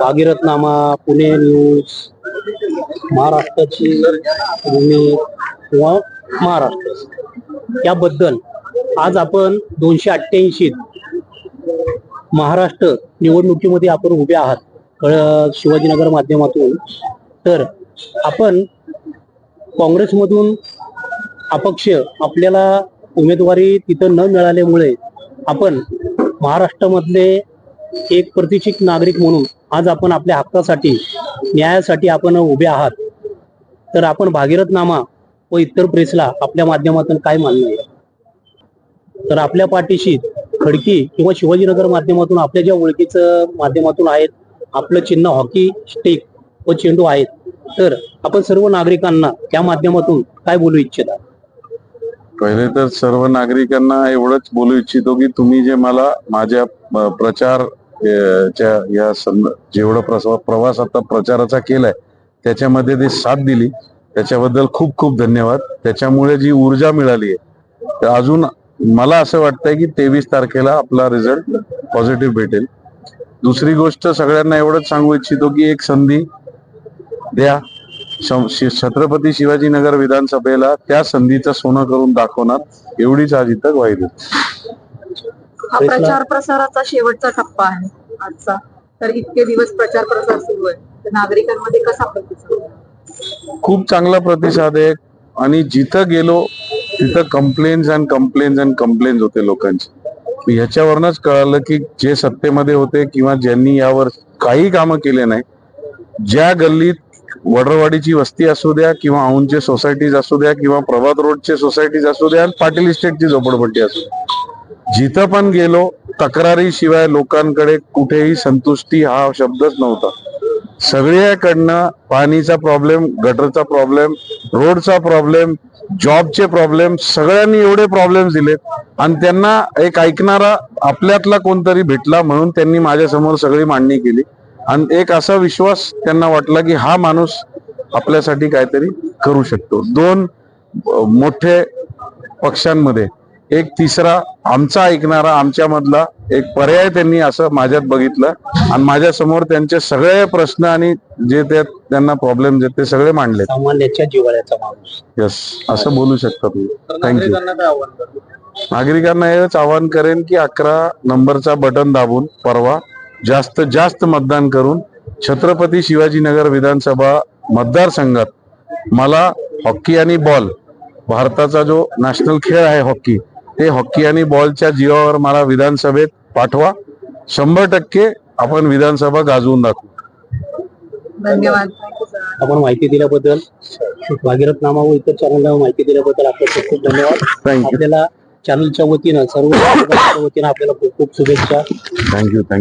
भागीरथनामा Pune news महाराष्ट्राची भूमी किंवा महाराष्ट्र. याबद्दल आज आपण दोनशे अठ्ठ्याऐंशी महाराष्ट्र निवडणुकीमध्ये आपण उभे आहात. शिवाजीनगर माध्यमातून. तर आपण काँग्रेसमधून अपक्ष आपल्याला उमेदवारी तिथं न मिळाल्यामुळे आपण महाराष्ट्रामधले एक प्रतिष्ठित नागरिक म्हणून आज आपण आपल्या हक्कासाठी न्यायासाठी आपण उभे आहात. तर आपण भागीरथनामा व इतर प्रेसला आपल्या माध्यमातून काय मानणं तर आपल्या पाठीशी खडकी किंवा शिवाजीनगर माध्यमातून आपल्या ज्या ओळखीचं माध्यमातून आहेत आपलं चिन्ह हॉकी स्टिक व चेंडू आहेत तर आपण सर्व नागरिकांना त्या माध्यमातून काय बोलू इच्छिता? पहिले तर सर्व नागरिकांना एवढंच बोलू इच्छितो की तुम्ही जे मला माझ्या प्रचार च्या या सं- जेवढं प्रसवा प्रवास आता प्रचाराचा केलाय त्याच्यामध्ये ते साथ दिली. त्याच्याबद्दल खूप खूप धन्यवाद. त्याच्यामुळे जी ऊर्जा मिळाली आहे तर अजून मला असं वाटतंय की तेवीस तारखेला आपला रिझल्ट पॉझिटिव्ह भेटेल. दुसरी गोष्ट सगळ्यांना एवढंच सांगू इच्छितो की एक संधी द्या. शि- छत्रपती शिवाजीनगर विधानसभेला त्या संधीचं सोनं करून दाखवणार. एवढीच आज इथं ग्वाही देतो. हा. प्रचार प्रसाराचा शेवटचा टप्पा आहे आजचा तर इतके दिवस प्रचार प्रसार सुरू आहे तर नागरिकांमध्ये कसा प्रतिसाद? खूप चांगला प्रतिसाद आहे आणि जिथं गेलो तिथं complaints and complaints and complaints होते लोकांची ह्याच्यावरनच कळालं की जे सत्तेमध्ये होते किंवा ज्यांनी यावर काही कामं केले नाही ज्या गल्लीत वडरवाडीची वस्ती असू द्या किंवा औंधचे सोसायटीज असू द्या किंवा प्रभात रोडचे सोसायटीज असू द्या आणि पाटील इस्टेटची झोपडपट्टी असू द्या जिथं पण गेलो तक्रारीशिवाय लोकांकडे कुठेही संतुष्टी हा शब्दच नव्हता. सगळ्याकडनं पाणीचा प्रॉब्लेम गटरचा प्रॉब्लेम रोडचा प्रॉब्लेम जॉबचे प्रॉब्लेम सगळ्यांनी एवढे प्रॉब्लेम दिलेत. आणि त्यांना एक ऐकणारा आपल्यातला कोणतरी भेटला म्हणून त्यांनी माझ्यासमोर सगळी मांडणी केली. आणि एक असा विश्वास त्यांना वाटला की हा माणूस आपल्यासाठी काहीतरी करू शकतो. दोन मोठे पक्षांमध्ये एक तिसरा आमचा ऐकणारा आमच्या मधला एक पर्याय त्यांनी असं माझ्यात बघितलं. आणि माझ्यासमोर त्यांचे सगळे प्रश्न आणि जे ते त्यांना प्रॉब्लेम जे ते सगळे मांडले सामान्याच्या जिवाळ्याचा माणूस. यस असं बोलू शकता तुम्ही. थँक्यू नागरिकांना हेच आवाहन करेन की अकरा नंबरचा बटन दाबून परवा जास्त जास्त मतदान करून छत्रपती शिवाजीनगर विधानसभा मतदारसंघात मला हॉकी आणि बॉल भारताचा जो नॅशनल खेळ आहे हॉकी ते हॉकी आणि बॉलच्या जीवावर मला विधानसभेत पाठवा. शंभर टक्के आपण विधानसभा गाजवून दाखवू. धन्यवाद. आपण माहिती दिल्याबद्दल भागीरथनामा व इतर चॅनलला माहिती दिल्याबद्दल आपले खूप खूप धन्यवाद. आपल्याला चॅनलच्या वतीनं सर्व वतीनं आपल्याला खूप खूप शुभेच्छा. Thank you thank you